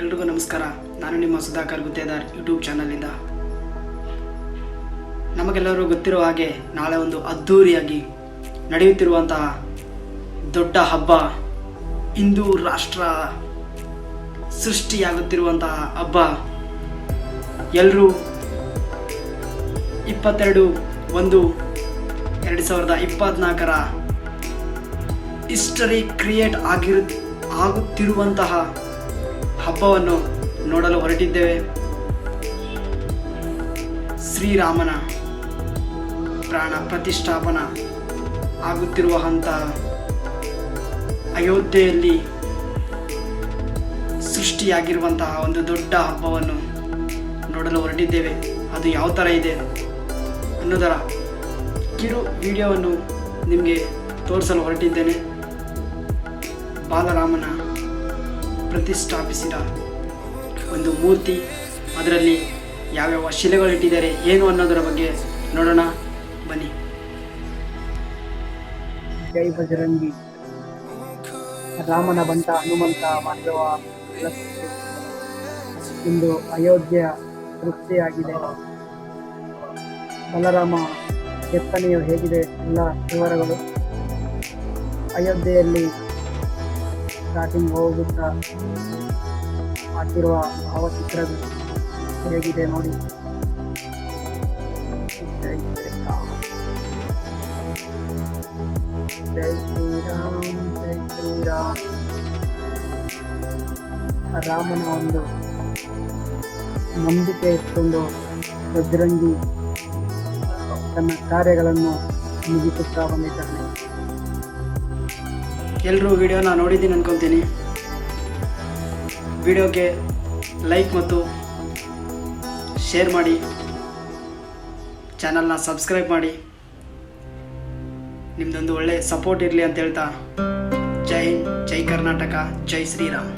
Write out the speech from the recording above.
ಎಲ್ರಿಗೂ ನಮಸ್ಕಾರ. ನಾನು ನಿಮ್ಮ ಸುಧಾಕರ್ ಗುತ್ತೇದಾರ್ ಯೂಟ್ಯೂಬ್ ಚಾನಲಿಂದ ನಮಗೆಲ್ಲರೂ ಗೊತ್ತಿರುವ ಹಾಗೆ ನಾಳೆ ಒಂದು ಅದ್ಧೂರಿಯಾಗಿ ನಡೆಯುತ್ತಿರುವಂತಹ ದೊಡ್ಡ ಹಬ್ಬ, ಹಿಂದೂ ರಾಷ್ಟ್ರ ಸೃಷ್ಟಿಯಾಗುತ್ತಿರುವಂತಹ ಹಬ್ಬ. ಎಲ್ಲರೂ ಇಪ್ಪತ್ತೆರಡು ಒಂದು ಎರಡು ಸಾವಿರದ ಇಪ್ಪತ್ನಾಲ್ಕರ ಹಿಸ್ಟರಿ ಕ್ರಿಯೇಟ್ ಆಗಿರು ಆಗುತ್ತಿರುವಂತಹ ಹಬ್ಬವನ್ನು ನೋಡಲು ಹೊರಟಿದ್ದೇವೆ. ಶ್ರೀರಾಮನ ಪ್ರಾಣ ಪ್ರತಿಷ್ಠಾಪನ ಆಗುತ್ತಿರುವಂತಹ ಅಯೋಧ್ಯೆಯಲ್ಲಿ ಸೃಷ್ಟಿಯಾಗಿರುವಂತಹ ಒಂದು ದೊಡ್ಡ ಹಬ್ಬವನ್ನು ನೋಡಲು ಹೊರಟಿದ್ದೇವೆ. ಅದು ಯಾವ ಥರ ಇದೆ ಅನ್ನೋದರ ಕಿರು ವಿಡಿಯೋವನ್ನು ನಿಮಗೆ ತೋರಿಸಲು ಹೊರಟಿದ್ದೇನೆ. ಬಾಲರಾಮನ ಪ್ರತಿಷ್ಠಾಪಿಸಿದ ಒಂದು ಮೂರ್ತಿ. ಅದರಲ್ಲಿ ಯಾವ್ಯಾವ ಶಿಲೆಗಳಿಟ್ಟಿದ್ದಾರೆ ಏನು ಅನ್ನೋದರ ಬಗ್ಗೆ ನೋಡೋಣ. ಬನ್ನಿ. ಜೈ ಬಜರಂಗಿ ರಾಮನ ಬಂಟ ಹನುಮಂತ ಮಾಧವ ಇಂದು ಅಯೋಧ್ಯೆಯ ಸೃಷ್ಟಿಯಾಗಿದೆ ಬಲರಾಮ ಕೆತ್ತನೆಯು ಹೇಗಿದೆ, ಎಲ್ಲ ವಿವರಗಳು ಅಯೋಧ್ಯೆಯಲ್ಲಿ ಸ್ಟಾರ್ಟಿಂಗ್ ಹೋಗುತ್ತಾ ಹಾಕಿರುವ ಭಾವಚಿತ್ರಗಳು ಹೇಗಿದೆ ನೋಡಿ ಜೈ ಶ್ರೀರಾಮ್ ಜೈ ಶ್ರೀರಾಮ್ ಜೈ ಶ್ರೀರಾಮ್ ರಾಮನ ಒಂದು ನಂಬಿಕೆ ಇಟ್ಕೊಂಡು ಬಜರಂಗಿ ತನ್ನ ಕಾರ್ಯಗಳನ್ನು ಮುಗಿಸುತ್ತಾ ಬಂದಿದ್ದಾನೆ ಎಲ್ಲರೂ ವಿಡಿಯೋನ ನೋಡಿದ್ದೀನಿ ಅನ್ಕೊತೀನಿ. ವಿಡಿಯೋಗೆ ಲೈಕ್ ಮತ್ತು ಶೇರ್ ಮಾಡಿ. ಚಾನಲ್ನ ಸಬ್ಸ್ಕ್ರೈಬ್ ಮಾಡಿ. ನಿಮ್ಮದೊಂದು ಒಳ್ಳೆ ಸಪೋರ್ಟ್ ಇರಲಿ ಅಂತ ಹೇಳ್ತಾ. ಜೈ ಜೈ ಕರ್ನಾಟಕ, ಜೈ ಶ್ರೀರಾಮ್.